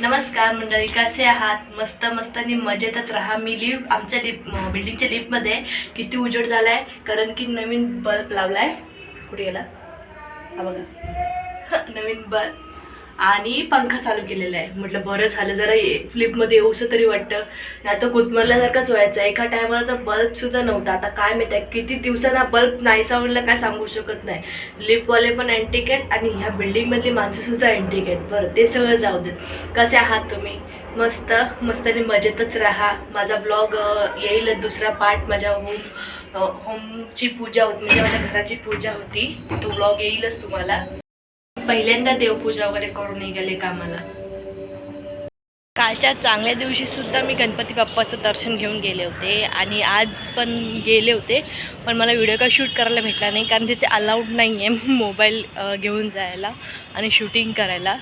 नमस्कार मंडळी कसे आहात? मस्त मस्त आणि मजेतच राहा. मी लिफ्ट आमच्या लिप बिल्डिंगच्या लिफ्टमध्ये किती उजेड झाला आहे कारण की नवीन बल्ब लावला आहे कुठे गेला? हा बघा. नवीन बल्ब. आणि पंखा चालू केलेला आहे. म्हटलं बरं झालं जरा फ्लिपमध्ये येऊसं तरी वाटतं. आता गुदमरल्यासारखंच व्हायचं. एका टायमाला तर बल्बसुद्धा नव्हता. आता काय माहिती आहे किती दिवसांना बल्ब नाही सावरला काय सांगू शकत नाही. लिपवाले पण अँटिक आहेत आणि ह्या बिल्डिंगमधली माणसंसुद्धा अँटिक आहेत. बरं ते सगळं जाऊ देत. कसे आहात तुम्ही? मस्त? मस्त आणि मजेतच राहा. माझा ब्लॉग येईलच दुसरा पार्ट माझ्या होम होमची पूजा होती. म्हणजे माझ्या घराची पूजा होती. तो ब्लॉग येईलच तुम्हाला. पहिल्यांदा देवपूजा वगैरे करून निघाले कामाला. कालच्या चांगल्या दिवशी सुद्धा मी गणपती बाप्पाचं दर्शन घेऊन गेले होते आणि आज पण गेले होते पण मला व्हिडिओ काय शूट करायला भेटला नाही कारण तिथे अलाउड नाही आहे मोबाईल घेऊन जायला आणि शूटिंग करायला.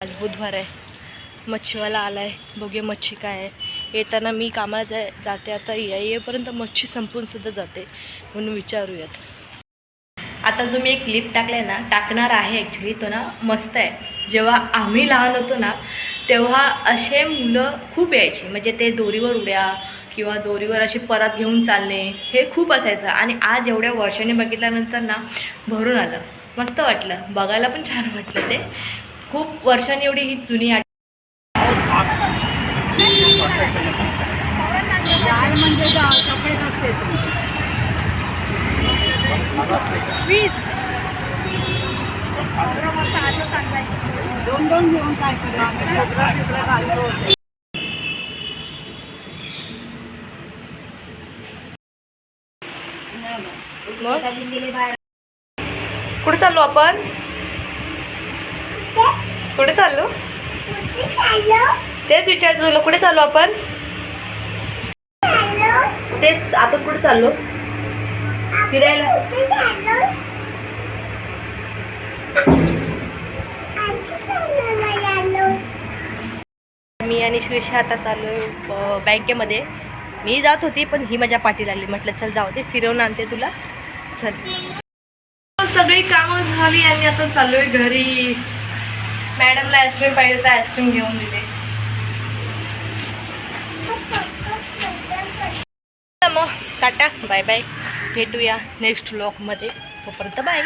आज बुधवार आहे. मच्छीवाला आला आहे बघूया मच्छी काय आहे. येताना मी कामाला जाय जाते. आता येईपर्यंत मच्छी संपून सुद्धा जाते. म्हणून विचारूयात. आता जो मी एक क्लिप टाकला आहे ना टाकणार आहे ॲक्च्युली तो ना मस्त आहे. जेव्हा आम्ही लहान होतो ना तेव्हा असे मुलं खूप यायची. म्हणजे ते दोरीवर उड्या किंवा दोरीवर असे परत घेऊन चालणे हे खूप असायचं. आणि आज एवढ्या वर्षांनी बघितल्यानंतर ना भरून आलं. मस्त वाटलं. बघायला पण छान वाटलं ते. खूप वर्षांनी एवढी ही जुनी आठ वीस दोन दोन घेऊन काय करू कुठे चाललो आपण? कुठे चाललो? तेच विचारतो तुला कुठे चाललो आपण? तेच आपण कुठे चाललो? फिरायला. मी आणि श्रीषा आता चाललो आहे बँकेमध्ये. मी जात होती पण ही माझ्या पाठी लागली म्हटलं चल जाऊ दे फिरवून आणते तुला. चल. सगळी कामं झाली आणि आता चाललोय घरी. मॅडमला आईस्क्रीम पाहिजे तर आईस्क्रीम घेऊन दिले. मग टाटा. Bye bye. भेटूया नेक्स्ट व्लॉगमध्ये तोपर्यंत बाय